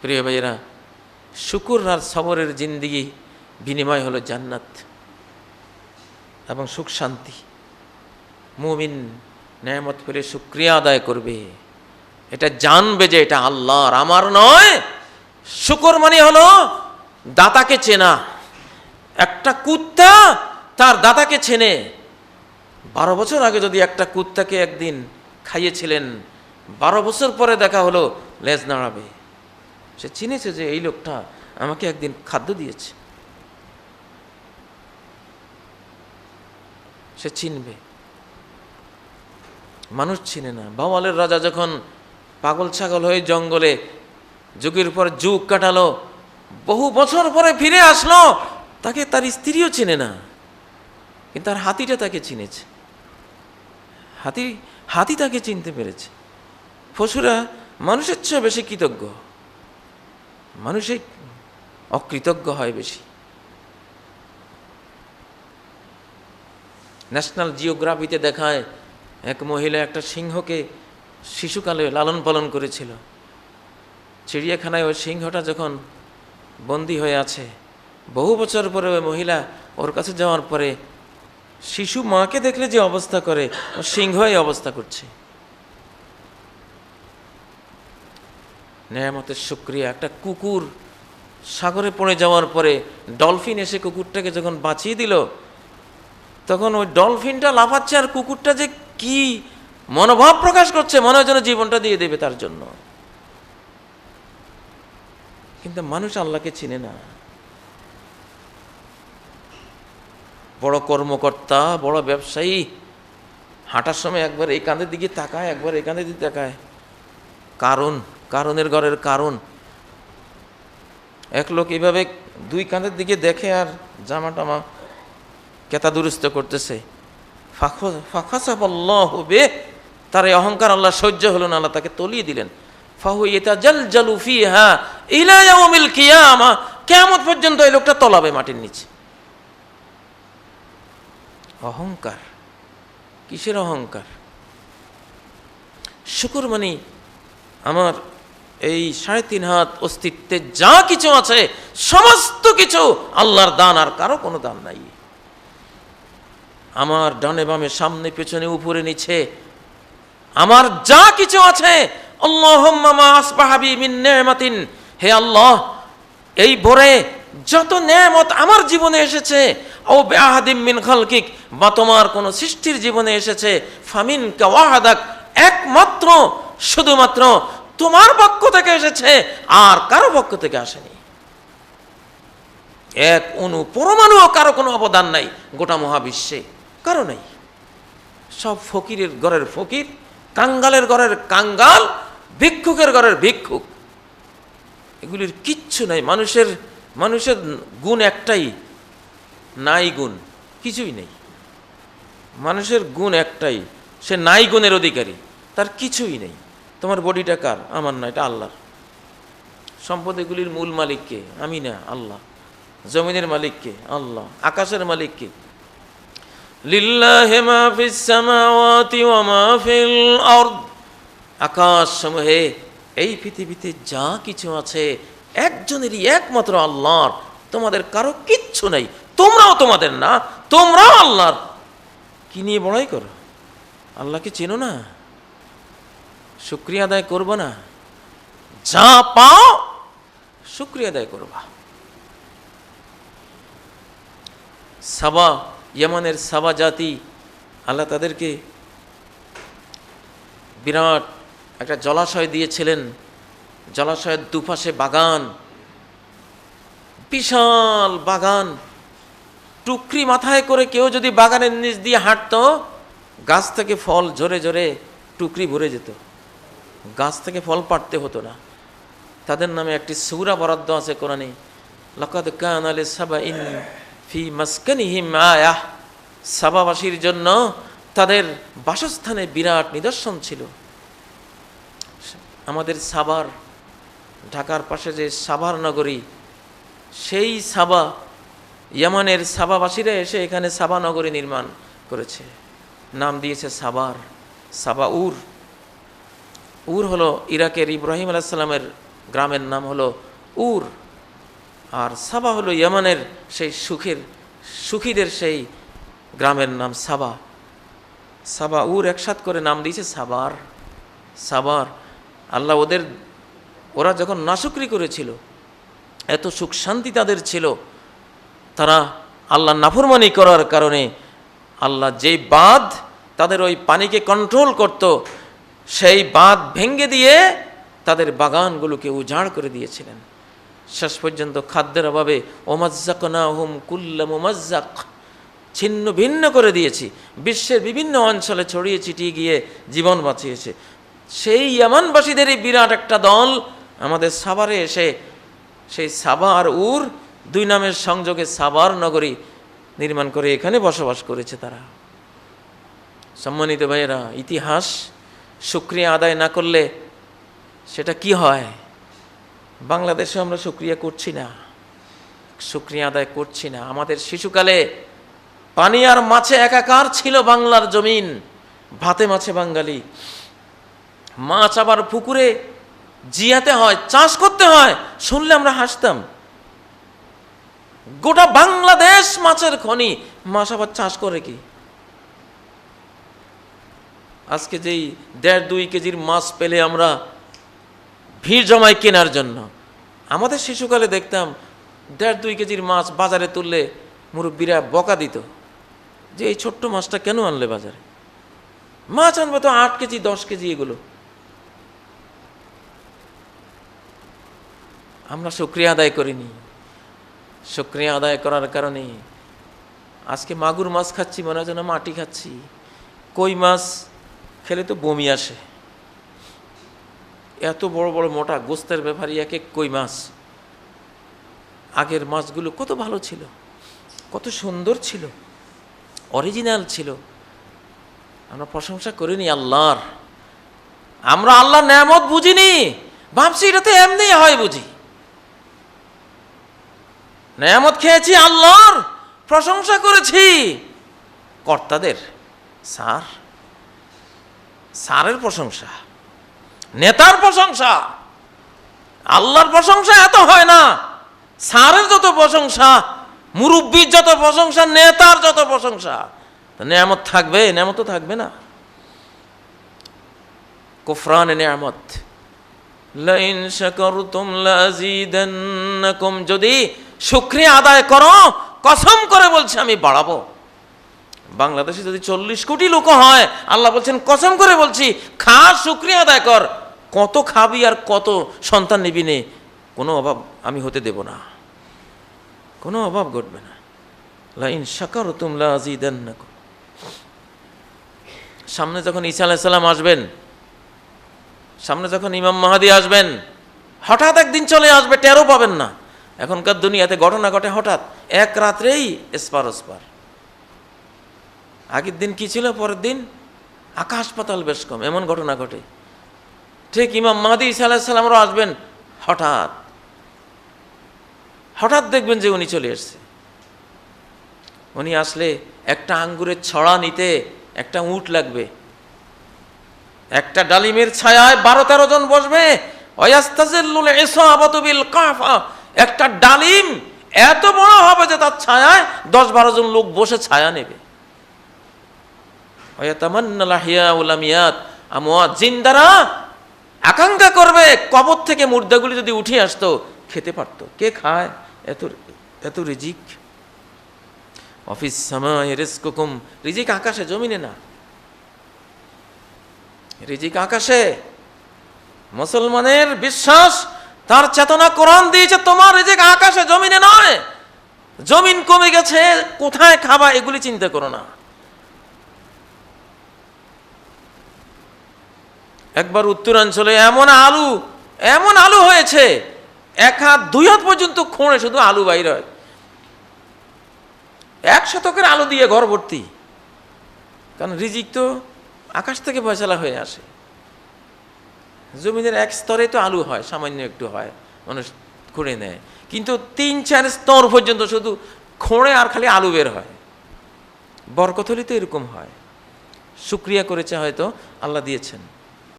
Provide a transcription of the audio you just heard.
প্রিয় ভাইয়েরা, শুকুর আর সবরের জিন্দিগি বিনিময় হলো জান্নাত এবং সুখ শান্তি। মুমিন নেয়ামত পেলে শুক্রিয়া আদায় করবে। এটা জানবে যে এটা আল্লাহর, আমার নয়। শুকর মানে হলো দাতাকে চেনা। একটা কুত্তা তার দাতাকে চেনে। বারো বছর আগে যদি একটা কুত্তাকে একদিন খাইয়েছিলেন, বারো বছর পরে দেখা হলো, লেজ নাড়াবে। সে চিনেছে যে এই লোকটা আমাকে একদিন খাদ্য দিয়েছে। সে চিনবে। মানুষ চিনে না। বাওয়ালের রাজা যখন পাগল ছাগল হয়ে জঙ্গলে যুগের পর যুগ কাটালো, বহু বছর পরে ফিরে আসলো, তাকে তার স্ত্রীও চিনে না। কিন্তু তার হাতিটা তাকে চিনেছে। হাতি হাতি তাকে চিনতে পেরেছে। পশুরা মানুষের চেয়ে বেশি কৃতজ্ঞ। মানুষে অকৃতজ্ঞ হয় বেশি। ন্যাশনাল জিওগ্রাফিতে দেখায়, এক মহিলা একটা সিংহকে শিশুকালে লালন পালন করেছিল। চিড়িয়াখানায় ওই সিংহটা যখন বন্দি হয়ে আছে, বহু বছর পরে ওই মহিলা ওর কাছে যাওয়ার পরে শিশু মাকে দেখলে যে অবস্থা করে, ও সিংহ অবস্থা করছে। নেয়ামতের শুক্রিয়া। একটা কুকুর সাগরে পড়ে যাওয়ার পরে ডলফিন এসে কুকুরটাকে যখন বাঁচিয়ে দিল, তখন ওই ডলফিনটা লাফাচ্ছে আর কুকুরটা যে কি মনোভাব প্রকাশ করছে, মনে হয় যেন জীবনটা দিয়ে দেবে তার জন্য। কিন্তু মানুষ আল্লাহকে চিনে না। বড় কর্মকর্তা, বড় ব্যবসায়ী, হাঁটার সময় একবার এই কাঁধের দিকে তাকায়, একবার এই কাঁধের দিকে তাকায়। কারণ কারণের ঘরের কারণ। এক লোক এইভাবে দুই কাঁধের দিকে দেখে আর জামা টামা কেতা দুরুস্ত করতেছে। হবে তার এই অহংকার আল্লাহ সহ্য হলো না, আল্লাহ তাকে তলিয়ে দিলেন। ফাহু এটা জল জলু ফি হা ইলায়াউমিল কিয়ামা কেমন পর্যন্ত এই লোকটা তলাবে মাটির নিচে। অহংকার, কিসের অহংকার? শুকুর মানে আমার এই সাড়ে তিন হাত অস্তিত্বে যা কিছু আছে, সমস্ত কিছু আল্লাহর দান, আর কারও কোনো দান নাই। আমার ডানে বামে, সামনে, পেছনে, উপরে, নিচে, আমার যা কিছু আছে হে আল্লাহ, এই ভোরে যত নেয়ামত আমার জীবনে এসেছে ও বেআহাদিম মিন খালকিক, বা তোমার কোনো সৃষ্টির জীবনে এসেছে ফামিন কাওয়াহাদাক একমাত্র, শুধুমাত্র তোমার পক্ষ থেকে এসেছে, আর কারও পক্ষ থেকে আসেনি। এক অনু পরমাণুও কারও কোনো অবদান নাই, গোটা মহাবিশ্বে কারও নেই। সব ফকিরের ঘরের ফকির, কাঙ্গালের ঘরের কাঙ্গাল, ভিক্ষুকের ঘরের ভিক্ষুক। এগুলির কিচ্ছু নাই, মানুষের মানুষের গুণ একটাই, নাই গুণ কিছুই নেই। মানুষের গুণ একটাই, সে নাই গুণের অধিকারী, তার কিছুই নেই। তোমার বডিটা কার? আমার না, এটা আল্লাহর। সম্পদ এগুলির মূল মালিককে আমি না, আল্লাহ। জমিনের মালিককে আল্লাহ। আকাশের মালিককে লিল্লাহে মা ফিস সামাওয়াতি ওয়া মা ফিল আরদ। আকাশ সমূহে এই পৃথিবীতে যা কিছু আছে, একজনেরই একমাত্র আল্লাহর। তোমাদের কারও কিচ্ছু নেই। তোমরাও তোমাদের না, তোমরাও আল্লাহর। কি নিয়ে বড়াই করো? আল্লাহকে চেনো না? শুক্রিয়া আদায় করব না। যা পাও শুক্রিয়া আদায় করবা। সাবা, ইয়ামানের সাবা জাতি, আল্লাহ তাদেরকে বিরাট একটা জলাশয় দিয়েছিলেন। জলাশয়ের দুপাশে বাগান, বিশাল বাগান। টুকরি মাথায় করে কেউ যদি বাগানের নিচ দিয়ে হাঁটতো, গাছ থেকে ফল ঝরে ঝরে টুকরি ভরে যেত। গাছ থেকে ফল পাড়তে হতো না। তাদের নামে একটি সুরা বরাদ্দ আছে কোরআনে। লকাদ কান আলে সাবা ইন ফি মাসকানিহিম আয়াহ সাবাবাসীর জন্য তাদের বাসস্থানে বিরাট নিদর্শন ছিল। আমাদের সাবার, ঢাকার পাশে যে সাভার নগরী, সেই সাবা, ইয়ামানের সাবাবাসীরা এসে এখানে সাবা নগরী নির্মাণ করেছে। নাম দিয়েছে সাবার সাবা উর হলো ইরাকের ইব্রাহিম আলাইসাল্লামের গ্রামের নাম হলো উর। আর সাবা হলো ইয়ামানের সেই সুখের, সুখীদের সেই গ্রামের নাম সাবা। সাবা উর একসাথ করে নাম দিয়েছে সাবার। সাবার, আল্লাহ ওদের, ওরা যখন নাশুকরি করেছিল, এত সুখ শান্তি তাদের ছিল, তারা আল্লাহ নাফরমানি করার কারণে আল্লাহ যে বাঁধ তাদের ওই পানিকে কন্ট্রোল করত সেই বাঁধ ভেঙ্গে দিয়ে তাদের বাগানগুলোকে উজাড় করে দিয়েছিলেন। শেষ পর্যন্ত খাদ্যের অভাবে ওমাজ্জাক না হুম কুল্লাম ওমাজ্জাক ছিন্ন ভিন্ন করে দিয়েছি। বিশ্বের বিভিন্ন অঞ্চলে ছড়িয়ে ছিটিয়ে গিয়ে জীবন বাঁচিয়েছে। সেই ইয়ামানবাসীদেরই বিরাট একটা দল আমাদের সাভারে এসে সেই সাবা আর উর দুই নামের সংযোগে সাবার নগরী নির্মাণ করে এখানে বসবাস করেছে তারা। সম্মানিত ভাইয়েরা, ইতিহাস সুক্রিয়া আদায় না করলে সেটা কি হয়? বাংলাদেশে আমরা সুক্রিয়া করছি না। সুক্রিয়া আদায় করছি না। আমাদের শিশুকালে পানি আর মাছে একাকার ছিল বাংলার জমিন, ভাতে মাছে বাঙালি। মাছ আবার পুকুরে জিয়াতে হয়, চাষ করতে হয়, শুনলে আমরা হাসতাম। গোটা বাংলাদেশ মাছের খনি, মাছ আবার চাষ করে কি? আজকে যেই দেড় দুই কেজির মাছ পেলে আমরা ভিড় জমাই কেনার জন্য। আমাদের শিশুকালে দেখতাম দেড় দুই কেজির মাছ বাজারে তুললে মুরব্বীরা বকা দিত যে, এই ছোট্ট মাছটা কেন আনলে বাজারে? মাছ আনবে তো আট কেজি, দশ কেজি এগুলো। আমরা শুক্রিয়া আদায় করিনি। শুক্রিয়া আদায় করার কারণে আজকে মাগুর মাছ খাচ্ছি, মনে হয় যেন মাটি খাচ্ছি। কই মাছ খেলে তো বমি আসে। এত বড় বড় মোটা গোস্তের ব্যাপারে এক এক কই মাছ। আগের মাছগুলো কত ভালো ছিল, কত সুন্দর ছিল অরিজিনাল ছিল। আমরা প্রশংসা করিনি আল্লাহর। আমরা আল্লাহর নেয়ামত বুঝিনি। ভাবছি এটা তো এমনি হয় বুঝি। নেয়ামত খেয়েছি আল্লাহর, প্রশংসা করেছি। কর্তাদের, স্যার স্যারের প্রশংসা, নেতার প্রশংসা, আল্লাহর প্রশংসা এত হয় না। স্যারের যত প্রশংসা, মুরব্বীর যত প্রশংসা, নেতার যত প্রশংসা নেয়ামত থাকবে নেয়ামত থাকবে না। কুফরান নেয়ামত, লাইন শাকারতুম লাযীদান্নাকুম যদি শুকরিয়া আদায় করো, কসম করে বলছে আমি বাড়াবো। বাংলাদেশে যদি চল্লিশ কোটি লোক হয়, আল্লাহ বলছেন, কসম করে বলছি, খা, শুক্রিয়া আদায় কর। কত খাবি আর কত সন্তান নিবি নে, কোনো অভাব আমি হতে দেব না। কোনো অভাব ঘটবে না। লাইন সাকার তুমলা আজিদেন সামনে যখন ঈসা আলাইসাল্লাম আসবেন, সামনে যখন ইমাম মাহাদি আসবেন, হঠাৎ একদিন চলে আসবে, টেরও পাবেন না। এখনকার দুনিয়াতে ঘটনা ঘটে হঠাৎ, এক রাত্রেই এসপার ওসপার। আগের দিন কি ছিল? পরের দিন আকাশ পাতাল বেশ কম, এমন ঘটনা ঘটে। ঠিক ইমাম মাহাদি ইসা আলাহিসাল্লামরাও আসবেন, হঠাৎ। হঠাৎ দেখবেন যে উনি চলে এসছে। উনি আসলে একটা আঙ্গুরের ছড়া নিতে একটা উঁট লাগবে। একটা ডালিমের ছায়ায় বারো তেরো জন বসবে। একটা ডালিম এত বড় হবে যে তার ছায়ায় দশ বারো জন লোক বসে ছায়া নেবে। জিন্দারা আকাঙ্ক্ষা করবে, কবর থেকে মুর্দাগুলি যদি উঠে আসতো, খেতে পারতো। কে খায়? এত এত রিজিক। অফিস সময় রিজিক আকাশে, জমিনে না। রিজিক আকাশে। মুসলমানের বিশ্বাস, তার চেতনা কোরআন দিয়েছে, তোমার রিজিক আকাশে, জমিনে নয়। জমিন কমে গেছে, কোথায় খাবা, এগুলি চিন্তা করো না। একবার উত্তরাঞ্চলে এমন আলু এমন আলু হয়েছে, এক হাত, দুই হাত পর্যন্ত খোঁড়ে শুধু আলু বাইর হয়। এক শতকের আলু দিয়ে ঘর ভর্তি। কারণ রিজিক তো আকাশ থেকে ফয়সালা হয়ে আসে। জমিনের এক স্তরে তো আলু হয়, সামান্য একটু হয়, মানুষ খুঁড়ে নেয়। কিন্তু তিন, চার স্তর পর্যন্ত শুধু খোঁড়ে আর খালি আলু বের হয়। বরকত হলে তো এরকম হয়। শুক্রিয়া করেছে হয়তো আল্লাহ দিয়েছেন।